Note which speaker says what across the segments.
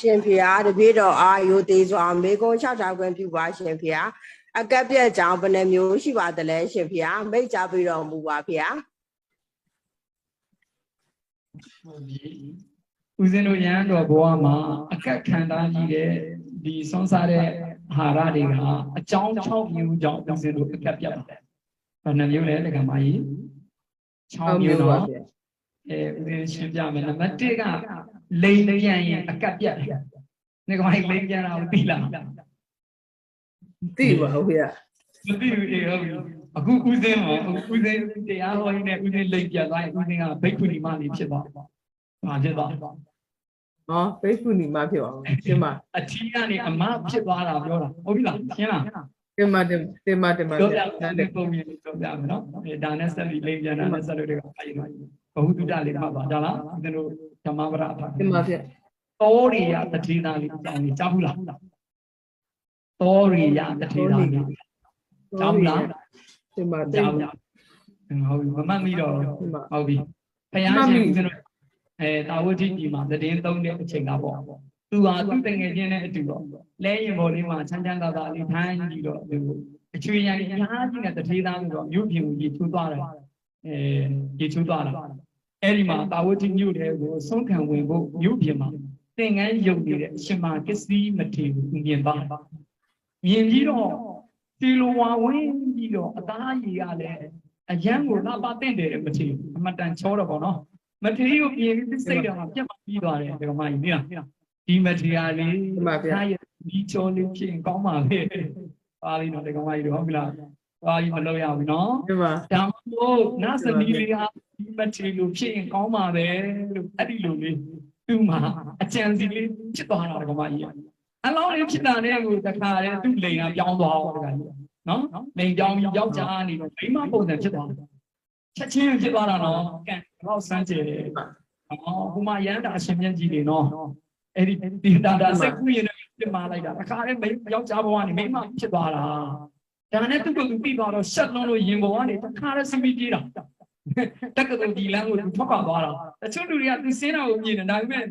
Speaker 1: ရှင်ဖေဟာတပည့်တော်အာယုသေးစွာမေကုံလျှောက်ထားခွင့်ပြုပါရှင်ဖေဟာအကက်ပြက်ကြောင့်ဘယ်နှမျိုးရှိပါသလဲရှင်ဖေဟာမိတ်ကြပြီးတော်မူပါဖေဟာ
Speaker 2: ဟုတ်ပြီဦးဇင်းတို့ရဟန်းတော်ဘဝမှာအခက်ခံထားကြီးတဲ့ဒီဆုံးစားတဲ့အာဟာရတွေကအကြောင်း6မျိုးကြောင့်ဦးဇင်းတို့အခက်ပြတ်ပါတယ်။ဘယ်နှမျိုးလဲတက္ကမကြီး6မျိုးတော့အဲဦးဇင်းရှင်းပြမယ်နံပါတ်1က လိန်ပြန်ရင်အခက်ပြတ်တယ်။ဒီကောင်လိန်ပြန်တာကိုသိလား။
Speaker 1: သိပါဦးဖေဟာ
Speaker 2: မသိဘူးအေးဟုတ်ပြီအခုဦးစင်းဟောဦးစင်းတရားဟောရင်းနဲ့ဦးစင်းလိမ့်ပြတ်သွားရင်ဦးစင်းကဘိက္ခုနီမလေးဖြစ်သွားပါဘာဖြစ်သွား
Speaker 1: ဟောဖေ့ကူနီမဖြစ်ပါဦးရှင်းပါ
Speaker 2: အထီးကနေအမဖြစ်သွားတာပြောတာဟုတ်ပြီလားရှင်းလား
Speaker 1: တင်မတင်တင်မတင်မ
Speaker 2: ပြောပြတယ်ပုံမြင်ပြောပြမယ်နော်အဲဒါနဲ့ဆက်ပြီးလိမ့်ပြန်တာနဲ့ဆက်လို့တွေကအဲ့ဒီ ဘဟုတုတလေးမှတ်ပါဒါလားဦးစင်းတို့ဓမ္မပဒအဖ
Speaker 1: တင်မဖြစ်
Speaker 2: တောရိယတတိသားလေးကြောင်းလေးကြားဘူးလားတောရိယတတိသားလေးကြားဘူးလား
Speaker 1: တင်မတင်
Speaker 2: ကြောင်းဟုတ်ပြီမမှတ်မိတော့
Speaker 1: တင်မ
Speaker 2: ဟုတ်ပြီဖယားရှင်ဦးဇင်းတို့အဲတာဝတိဒီမှာသတင်းသုံးတဲ့အချိန်ကပေါ့သူဟာသူ့တငယ်ချင်းနဲ့အတူတော့လဲရင်ပေါ်လေးမှာချမ်းချမ်းသာသာလေးထိုင်းကြည့်တော့သူအချွေရံအများကြီးနဲ့တထေးသားဆိုတော့မြို့ပြင်ကိုကြီးထူးသွားတယ် အဲကြီးထူးသွားတာအဲ့ဒီမှာတာဝတိမြို့တဲ့ကိုဆုံးခံဝင်ဖို့မြို့ပြင်မှာသင်္ကန်းယုံနေတဲ့အရှင်မာကစ္စည်းမထေကိုမြင်ပါမြင်ပြီးတော့ဒီလိုဝါဝင်းပြီးတော့အသားရည်ကလည်းအယံကိုလာပါတင့်တယ်မထေအမတန်ချောတော့ဗောနော်မထေရီကိုပြင်ပြီးစိတ်တော်မှာပြတ်မပြီးသွားတယ်ဒီကမကြီးမြင်လားဒီမထေရီလေး
Speaker 1: တင်မဖြစ်
Speaker 2: ထားရဒီချောလေးဖြစ်ရင်ကောင်းပါလေပါလိနော်ဒီကမကြီးတို့ဟုတ်ပြီလား ပါကြီးမလုပ်ရဘူးနော်
Speaker 1: တင်မ
Speaker 2: ဒါမှမဟုတ်နတ်သမီးလေးဟာဒီမထေရီလိုဖြစ်ရင်ကောင်းပါပဲလို့အဲ့ဒီလိုလေးသူ့မှာအကြံစီလေးဖြစ်သွားတာဒီကမကြီးအလောင်းလေးဖြစ်တာနဲ့ကိုတခါတည်းသူ့လိန်ကပြောင်းသွားအောင်ဒီကကြီးနော်လိန်ပြောင်းပြီးယောက်ျားနေတော့မိန်းမပုံစံဖြစ်သွားတယ်ချက်ချင်းဖြစ်သွားတာနော်ကဲတော့စမ်းကြည့်တယ်อ๋อဟိုမှာရန်တာအရှင်မြတ်ကြီးတွေနော်အဲ့ဒီဒီတာတာစက်ကူရင်လည်းပြမလိုက်တာအခါလေးမိယောက်ျားဘဝကနေမိမဖြစ်သွားတာ ဒါနဲ့သူ့ကိုသူပြီးသွားတော့ရှက်လုံးလို့ရင်ပေါ်ကနေတခါလေးစီမီပြေးတာတက်ကတူဒီလမ်းကိုသူထွက်ပါသွားတာတချို့လူတွေကသူစင်းတာကိုမြင်တယ်ဒါပေမဲ့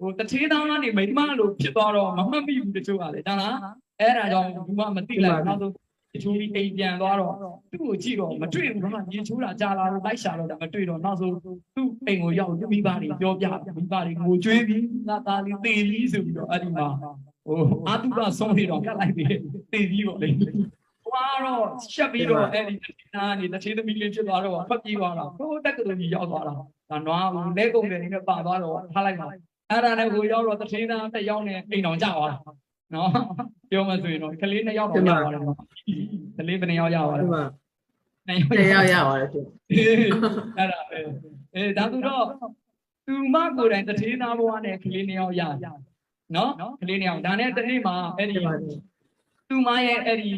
Speaker 2: ဟိုတထေးသားကနေမိမလို့ဖြစ်သွားတော့မမှတ်မိဘူးတချို့ကလေဒါလားအဲ့ဒါကြောင့်ဘူးမမသိလိုက်နောက်ဆုံးတချို့ဒီအိမ်ပြန်သွားတော့သူ့ကိုကြည့်တော့မတွေ့ဘူးကွာရင်ချိုးတာကြာလာတော့လိုက်ရှာတော့ဒါမတွေ့တော့နောက်ဆုံးသူ့အိမ်ကိုရောက်သူမိဘတွေပြောပြမိဘတွေငိုကြွေးပြီးငါသားလေးတေပြီးဆိုပြီးတော့အဲ့ဒီမှာဟိုအာတုကဆုံးနေတော့ကတ်လိုက်ပြီးတေပြီးပေါ့လေ ဟိုကတော့ရှက်ပြီးတော့အဲ့ဒီတနာနေတထေးသမီးလေးဖြစ်သွားတော့ဖတ်ပြေးသွားတာဟိုတက်ကတူကြီးရောက်သွားတာဒါနွားဘူးလဲကုန်တယ်နေနဲ့ပါသွားတော့ထားလိုက်ပါအဲ့ဒါနဲ့ကိုရောက်တော့တထေးသားတစ်ယောက်နဲ့အိမ်တော်ကြသွားတာနော်ပြောမှဆိုရင်တော့ကလေးနှစ်ယောက်တော့ရပါတယ်နော်ကလေးဘယ်နှစ်ယောက်ရပါလဲ
Speaker 1: တင်မ
Speaker 2: နှစ်ယောက်
Speaker 1: တ
Speaker 2: ရ
Speaker 1: ယောက်ရပါတယ်ရှင်
Speaker 2: အဲ့ဒါပဲအဲဒါသူတော့သူမကိုယ်တိုင်တထေးသားဘဝနဲ့ကလေးနှစ်ယောက်ရနော်ကလေးနှစ်ယောက်ဒါနဲ့တနေ့မှာအဲ့ဒီ
Speaker 1: တင်မ
Speaker 2: သူမရဲ့အဲ့ဒီ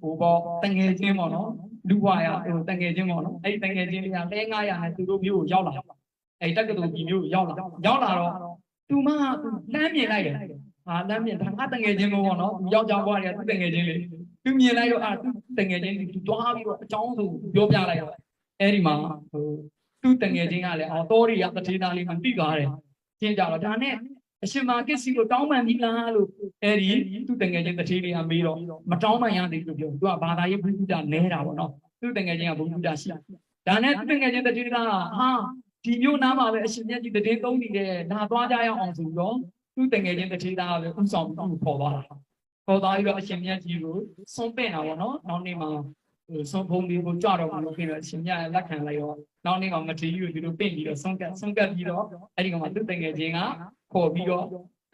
Speaker 2: ဟိုပေါ့တငယ်ချင်းပေါ့နော်လူဘွားရဟိုတငယ်ချင်းပေါ့နော်အဲ့ဒီတငယ်ချင်းတွေကလဲ900နဲ့သူတို့မျိုးကိုရောက်လာအဲ့တက္ကသိုလ်ကြီးမျိုးကိုရောက်လာရောက်လာတော့သူမကသူလမ်းမြင်လိုက်တယ်ဟာလမ်းမြင်ဒါကတငယ်ချင်းပေါ့နော်ယောက်ျားဘွားတွေကသူတငယ်ချင်းလေသူမြင်လိုက်တော့အာသူတငယ်ချင်းသူတွားပြီးတော့အကြောင်းဆိုပြောပြလိုက်တော့အဲ့ဒီမှာဟိုသူ့တငယ်ချင်းကလည်းအော်တော်ရီရတထေးသားလေးမှတိသွားတယ်ရှင်းကြတော့ဒါနဲ့ အရှင်မာကစ္စည်းကိုတောင်းပန်ပြီလားလို့အဲ့ဒီသူ့တငယ်ချင်းတထေးလေးကမေးတော့မတောင်းပန်ရသေးဘူးပြောသူကဘာသာရေးဘုရားနဲတာပေါ့နော်သူ့တငယ်ချင်းကဘုရားရှိဒါနဲ့သူ့တငယ်ချင်းတထေးသားကဟာဒီမျိုးနားမှာပဲအရှင်မြတ်ကြီးတထေးသုံးနေတယ်ဒါသွားကြရအောင်ဆိုတော့သူ့တငယ်ချင်းတထေးသားကပဲဥဆောင်ပြီးသူ့ကိုခေါ်သွားတာခေါ်သွားပြီးတော့အရှင်မြတ်ကြီးကိုဆုံးပင့်တာပေါ့နော်နောက်နေ့မှာဟိုဆုံးဖုံးပြီးကိုကြတော့ဘူးလို့ပြောတော့အရှင်မြတ်လက်ခံလိုက်တော့နောက်နေ့ကမထီကြီးကိုဒီလိုပင့်ပြီးတော့ဆုံးကတ်ဆုံးကတ်ပြီးတော့အဲ့ဒီကမှသူ့တငယ်ချင်းက ခေါ်ပြီးတော့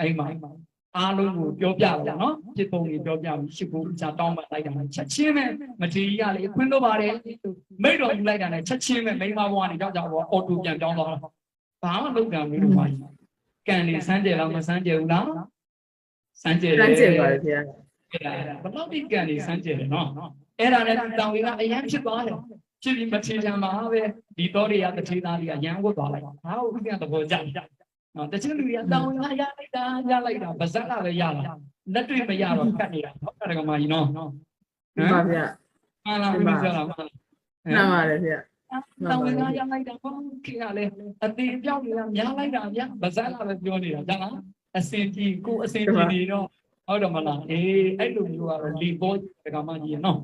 Speaker 2: အဲ့မှာအားလုံးကိုပြောပြတာနော်ဖြစ်ပုံတွေပြောပြပြီးရှိဖို့ကြာတောင်းပန်လိုက်တာနဲ့ချက်ချင်းပဲမထီကြီးကလေခွင့်တော့ပါတယ်မိတ်တော်ယူလိုက်တာနဲ့ချက်ချင်းပဲမိန်းမဘွားကနေကြောက်ကြောက်ဘောအော်တိုပြန်ပြောင်းသွားတာဘာမှလုပ်ကြမလို့ပါကြီးကန်နေစမ်းကြယ်လားမစမ်းကြယ်ဘူးလားစမ်းကြယ်
Speaker 1: တန်းကျင်ပါတယ်ခင်ဗျာ
Speaker 2: အဲ့ဒါဘယ်လောက်ဒီကန်နေစမ်းကြယ်လဲနော်အဲ့ဒါနဲ့တောင်ဝင်ကအရင်ဖြစ်သွားတယ်ဖြစ်ပြီးမထေချာမှာပဲဒီတော်တွေကတထေသားတွေကရန်ဝတ်သွားလိုက်ဟာဥပ္ပယသဘောကျတယ် နော်တချို့လူတွေကတောင်ဝင်ကရလိုက်တာရလိုက်တာဗဇက်ကပဲရတာလက်တွေ့မရတော့ကတ်နေတာဟုတ်တယ်ကမကြီးနော်
Speaker 1: တင်ပါဗျာ
Speaker 2: မှန်လားမင်းပြောတာမှန်လား
Speaker 1: နားပါတယ်ဗျာ
Speaker 2: တောင်ဝင်ကရလိုက်တာဟုတ်ခင်ဗျာလေအသေးပြောက်နေတာများလိုက်တာဗျဗဇက်ကပဲပြောနေတာကျန်လားအစင်ကြီးကိုအစင်ကြီးနေတော့ဟုတ်တယ်မလားအေးအဲ့လိုမျိုးကတော့လီဘောဒကမကြီးရနော်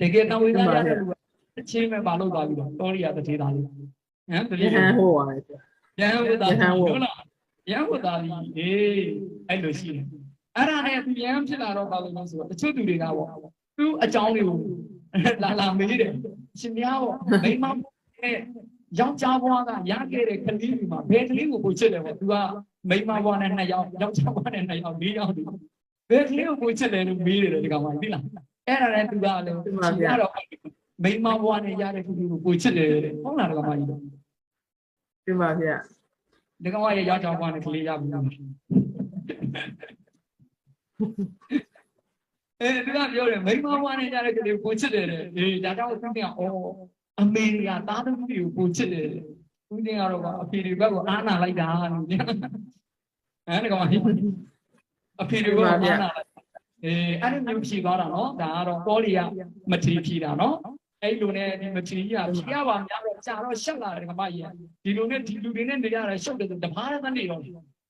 Speaker 2: တကယ်တော့ဝိသရတဲ့လူကအချင်းပဲမလုပ်သွားပြီးတော့တောရိယတထေသားလေးဟမ်တ
Speaker 3: ရ
Speaker 2: တိယ
Speaker 3: ဟန်းဟောပါလေဗျာ
Speaker 2: ရဟန်းဝိသ
Speaker 3: ရဟန်းဝတ်
Speaker 2: ဟုတ်လား ရဟန်းဝိသလီအေးအဲ့လိုရှိတယ်အဲ့ဒါနဲ့သူရဟန်းဖြစ်လာတော့ဘာလို့လဲဆိုတော့တချို့သူတွေကပေါ့သူ့အကြောင်းတွေကိုလာလာမေးတယ်ရှင်များပေါ့မိမနဲ့ယောက်ျားဘွားကရခဲ့တဲ့ကလေးတွေမှာဘယ်ကလေးကိုကိုချစ်တယ်ပေါ့သူကမိန်းမဘွားနဲ့နှစ်ယောက်ယောက်ျားဘွားနဲ့နှစ်ယောက်၄ယောက်တူဘယ်ကလေးကိုကိုချစ်တယ်လို့မေးတယ်ဒီကောင်မသိလားအဲ့ဒါနဲ့သူကလည်းရှင်ကတော့မိန်းမဘွားနဲ့ရတဲ့ကလေးကိုကိုချစ်တယ်တဲ့ဟုတ်လားဒီကောင်မကြီး
Speaker 3: ဒီမှာဗျာ
Speaker 2: ဒီကောင်ရဲ့ယောက်ျားဘွားနဲ့ကလေးရပြီလားအဲဒီကပြောတယ်မိန်းမဘွားနဲ့ရတဲ့ကလေးကိုကိုချစ်တယ်တဲ့အေးဒါကြောင့်သူကအော်အမေရိကသားသမီးတွေကိုကိုချစ်တယ်တဲ့ဦးတင်ကတော့ကအဖေတွေဘက်ကအာနာလိုက်တာလို့ညအဲဒီကောင်ကအဖေတွေကအာနာလိုက်အေးအဲ့ဒီမျိုးဖြေသွားတာနော်ဒါကတော့ပေါ်လီကမထီဖြေတာနော် အဲ့လိုနဲ့ဒီမထီကြီးကဖြေရပါများတော့ကြာတော့ရှက်လာတယ်ကမကြီးကဒီလိုနဲ့ဒီလူတွေနဲ့နေရတာရှုပ်တယ်ဆိုတဘာနဲ့ကနေတော့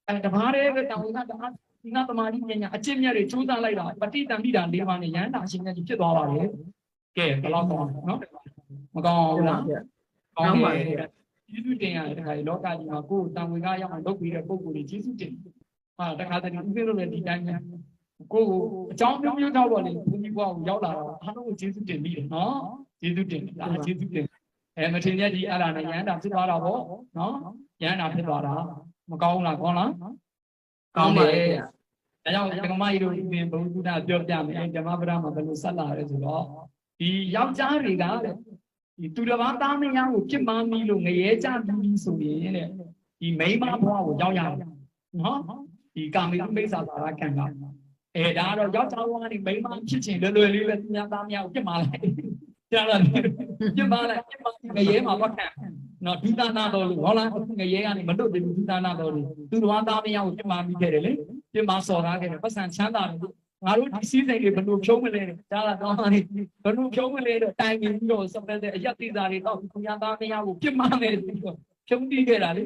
Speaker 2: အဲတဘာတဲ့ပဲတောင်းတာတအားဒီနာသမာဓိပညာအကျင့်မြတ်တွေစူးစမ်းလိုက်တာပဋိတံပိတာ၄ပါးနဲ့ရဟန္တာရှင်မြတ်ကြီးဖြစ်သွားပါတယ်ကဲဘယ်လောက်ကောင်းလဲနော်မကောင်းဘူးလား
Speaker 3: ဗျာ
Speaker 2: ကောင်းပါရဲ့ကျေးဇူးတင်ရတယ်တခါလောကကြီးမှာကိုယ်တန်ဝင်ကားရောက်အောင်လုပ်ပြီးတဲ့ပုံကိုယ်ကြီးကျေးဇူးတင်ဟာတခါတည်းဥပ္ပေလို့လည်းဒီတိုင်းပဲကိုယ်ကိုအကြောင်းမျိုးမျိုးတော့ပေါ့လေဘုန်းကြီးဘွားကိုရောက်လာတော့အားလုံးကိုကျေးဇူးတင်ပြီးတယ်နော် ကျေးဇူးတင်ဒါကျေးဇူးတင်အဲမထင်ရက်ကြီးအဲ့ဒါနဲ့ရဟန္တာဖြစ်သွားတာပေါ့နော်ရဟန္တာဖြစ်သွားတာမကောင်းလားကောင်းလား
Speaker 3: ကောင်းပါလေဗျာ
Speaker 2: ဒါကြောင့်ဓမ္မကြီးတို့ဒီဘုရားပြောပြမယ်ဓမ္မပဒမှာဘယ်လိုဆက်လာရဲဆိုတော့ဒီယောက်ျားတွေကတဲ့ဒီသူတစ်ပါးသားမယားကိုပြစ်မှားမိလို့ငရဲကြပြီးဆိုရင်တဲ့ဒီမိန်းမဘွားကိုရောက်ရတယ်နော်ဒီကာမိဥမိစ္ဆာသာရကံကအဲဒါကတော့ယောက်ျားဘွားကနေမိန်းမဖြစ်ချင်လွယ်လွယ်လေးပဲသူများသားမယားကိုပြစ်မှားလိုက် ကြားလားပြစ်မှားလိုက်ပြစ်မှားငရဲမှာဘာခံနော်ဒုသနာတော်လို့ဟောလားငရဲကနေမလွတ်သေးဘူးဒုသနာတော်လို့သူတော်သားမယားကိုပြစ်မှားမိခဲ့တယ်လေပြမစော်ကားခဲ့တယ်ပတ်စံချမ်းသာတယ်ငါတို့ဒီစည်းစိမ်တွေဘယ်လိုဖြုံးမလဲကြားလာတော့ဟာနေဘယ်လိုဖြုံးမလဲတော့တိုင်ပြီးတော့စပက်တဲ့အရက်တိသားတွေတော့ခုညာသားမယားကိုပြစ်မှားမယ်ဆိုတော့ဖြုံးပြီးခဲ့တာလေ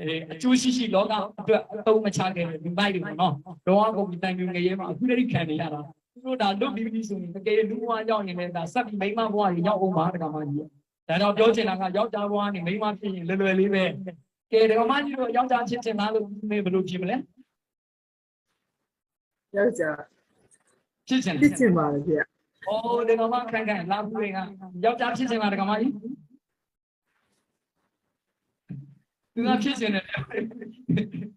Speaker 2: အဲအကျိုးရှိရှိလောကအတွက်အသုံးမချခဲ့တဲ့ဒီမိုက်တွေပေါ့နော်တော့ကုန်ပြီးတိုင်ပြီးငရဲမှာအခုတည်းခံနေရတာသူ တို့ဒါလွတ်ပြီးပြီဆိုရင်တကယ်လူဘဝရောက်ရင်လည်းဒါစက်ပြီးမိမဘဝကြီးရောက်အောင်ပါတကမာကြီးဒါတော့ပြောချင်တာကယောက်ျားဘဝနဲ့မိန်းမဖြစ်ရင်လွယ်လွယ်လေးပဲကဲတကမာကြီးတို့ယောက်ျားဖြစ်ချင်လားလို့မေးဘယ်လိုဖြစ်မလဲ
Speaker 3: ယောက်ျား
Speaker 2: ဖြစ်ချင်
Speaker 3: ဖြစ်ချင်ပါလေဗျာ။
Speaker 2: အော်ဒီကောင်မခိုင်ခိုင်လာဘူးတွေကယောက်ျားဖြစ်ချင်တာဒီကောင်မကြီး။သူကဖြစ်ချင်တယ်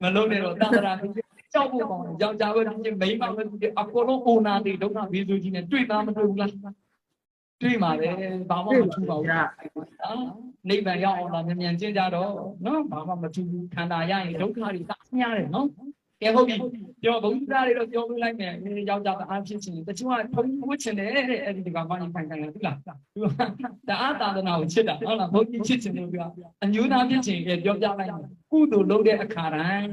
Speaker 2: မလုံးနဲ့တော့တန်တရာ ကြောက်ဖို့ကောင်းတယ်ယောက်ျားပဲဖြစ်မိန်းမပဲဖြစ်အကုန်လုံးအိုနာတိဒုက္ခဝေစုကြီးနဲ့တွေ့သားမတွေ့ဘူးလား။တွေ့ပါလေဘာမှမထူပါဘူး
Speaker 3: ဗျာ။
Speaker 2: အာနိဗ္ဗာန်ရောက်အောင်လာမြန်မြန်ကျင့်ကြတော့နော်ဘာမှမထူဘူးခန္ဓာရရင်ဒုက္ခတွေသာများတယ်နော်။ကဲဟုတ်ပြီပြောဘုရားတွေတော့ပြောပြလိုက်မယ်ယောက်ျားကအားဖြစ်ချင်တယ်တချို့ကထုံးဝှချင်တယ်တဲ့အဲ့ဒီဒီကမှရင်ခိုင်ခိုင်လားသိလားသူကတအားသာသနာကိုချစ်တာဟုတ်လားဘုန်းကြီးချစ်ချင်တယ်ပြောအညူသားဖြစ်ချင်ကပြောပြလိုက်မယ်ကုသိုလ်လုပ်တဲ့အခါတိုင်း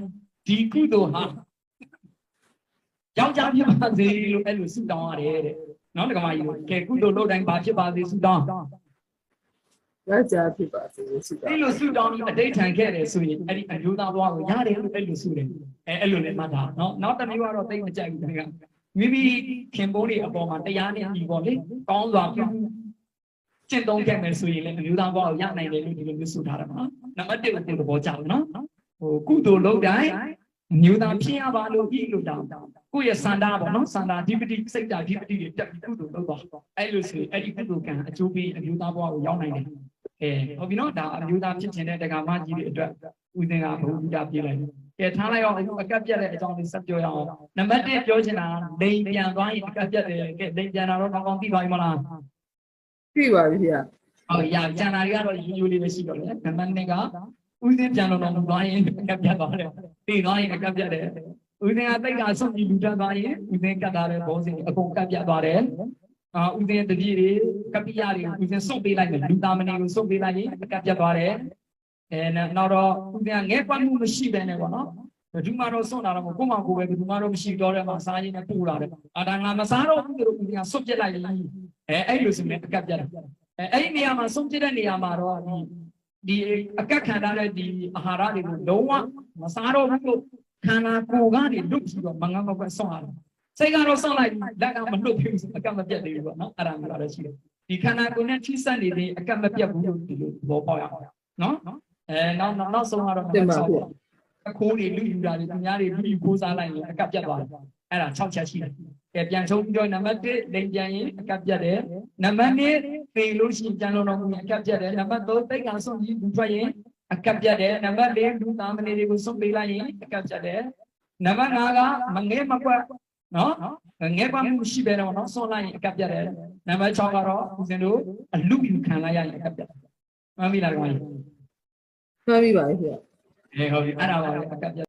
Speaker 2: ဒီကုသိုလ်ဟာ ယောက်ျားဖြစ်ပါစေလို့အဲ့လိုဆုတောင်းရတယ်တဲ့နော်ဒီကမှကြီးကဲကုသိုလ်လုပ်တိုင်းဘာဖြစ်ပါစေဆုတောင်း
Speaker 3: ယောက်ျားဖြစ်ပါစေရှိတာ
Speaker 2: အဲ့လိုဆုတောင်းပြီးအတိတ်ထန်ခဲ့တယ်ဆိုရင်အဲ့ဒီအမျိုးသားဘဝကိုရတယ်လို့အဲ့လိုဆုတယ်အဲအဲ့လိုလည်းမှတ်တာနော်နောက်တစ်မျိုးကတော့သိမကြိုက်ဘူးခင်ဗျမိမိခင်ပိုးတွေအပေါ်မှာတရားနဲ့ဒီပေါ့လေကောင်းစွာပြုကျင့်သုံးခဲ့မယ်ဆိုရင်လည်းအမျိုးသားဘဝကိုရနိုင်တယ်လို့ဒီလိုမျိုးဆုထားတာနော်နံပါတ်1ကိုသဘောကျတယ်နော်ဟိုကုသိုလ်လုပ်တိုင်းအမျိုးသားဖြစ်ရပါလို့ဤလို့တောင်း ကိုယ့်ရဲ့စန္ဒာပေါ့နော်စန္ဒာဓိပတိစိတ်ဓာဓိပတိတွေတက်ပြီးကုသိုလ်လုပ်ပါအဲ့လိုဆိုရင်အဲ့ဒီကုသိုလ်ကံအကျိုးပေးအမျိုးသားဘဝကိုရောက်နိုင်တယ်အဲဟုတ်ပြီနော်ဒါအမျိုးသားဖြစ်ခြင်းတဲ့တက္ကမကြီးတွေအတွက်ဦးသင်ကဘုရားပြေးလိုက်ကဲထားလိုက်အောင်အခုအကက်ပြတ်တဲ့အကြောင်းလေးဆက်ပြောရအောင်နံပါတ်1ပြောချင်တာလိန်ပြန်သွားရင်အကက်ပြတ်တယ်ကဲလိန်ပြန်တာတော့ကောင်းကောင်းသိပါပြီမလား
Speaker 3: ပြပါပြီဗျာ
Speaker 2: ဟုတ်ရကျန်တာတွေကတော့ယူယူလေးပဲရှိတော့လေနံပါတ်2ကဦးသင်ပြန်လို့တော့သွားရင်အကက်ပြတ်သွားတယ်သိသွားရင်အကက်ပြတ်တယ် ဦးသင်ကတိတ်ကဆုံးပြီးလူတက်သွားရင်ဦးသင်ကတ်တာတဲ့ဘောစင်အကုန်ကက်ပြတ်သွားတယ်အာဦးသင်တပည့်တွေကပိယတွေဦးသင်စုပ်ပေးလိုက်မယ်လူသားမနေကိုစုပ်ပေးလိုက်ရင်အကက်ပြတ်သွားတယ်အဲနောက်တော့ဦးပြန်ငဲကွမ်းမှုမရှိပဲနဲ့ပေါ့နော်ဘယ်သူမှတော့စွန့်လာတော့မဟုတ်ကိုယ့်မှာကိုယ်ပဲဘယ်သူမှတော့မရှိတော့တဲ့မှာစားရင်းနဲ့ပူလာတယ်အာဒါငါမစားတော့ဘူးလို့ဦးပြန်ဆွတ်ပြစ်လိုက်ပြီအဲအဲ့လိုဆိုရင်အကတ်ပြတ်တယ်အဲအဲ့ဒီနေရာမှာဆုံးပြစ်တဲ့နေရာမှာတော့ဒီဒီအကတ်ခံထားတဲ့ဒီအာဟာရတွေကိုလုံးဝမစားတော့ဘူးလို့ ခခန္ဓာကိုယ်ကနေလွတ်ပြီးတော့မငါမကွက်ဆောင်းရတယ်စိတ်ကတော့ဆောင်းလိုက်လက်ကမလွတ်ဘူးဆိုအကမပြတ်သေးဘူးပေါ့နော်အဲ့ဒါမျိုးလည်းရှိတယ်ဒီခန္ဓာကိုယ်နဲ့ထိစပ်နေတဲ့အကမပြတ်ဘူးလို့ဒီလိုသဘောပေါက်ရအောင်နော်အဲနောက်နောက်ဆုံးကတော့
Speaker 3: တင်ပါဗျာ
Speaker 2: အခိုးတွေလူယူတာတွေသူများတွေလူယူခိုးစားလိုက်ရင်အကပြတ်သွားတယ်အဲ့ဒါ6ချက်ရှိတယ်ကဲပြန်ချုံပြီးတော့နံပါတ်1လိမ်ပြန်ရင်အကပြတ်တယ်နံပါတ်2သေလို့ရှိရင်ပြန်လို့တော့အကပြတ်တယ်နံပါတ်3တိတ်ကဆုံးပြီးလူထွက်ရင် အကပြတ်တယ်နံပါတ်4လူသားမဏေတွေကိုဆုံးပေးလိုက်ရင်အကပြတ်တယ်နံပါတ်5ကမငဲမကွက်နော်ငဲကွက်မှုရှိပဲတော့နော်ဆုံးလိုက်ရင်အကပြတ်တယ်နံပါတ်6ကတော့ဦးဇင်းတို့အလူယူခံလိုက်ရရင်အကပြတ်တယ်မှန်ပြီလားကွာ
Speaker 3: မှန်ပြီပါဗျာ
Speaker 2: အေးဟုတ်ပြီအဲ့ဒါပါလေအကပြတ်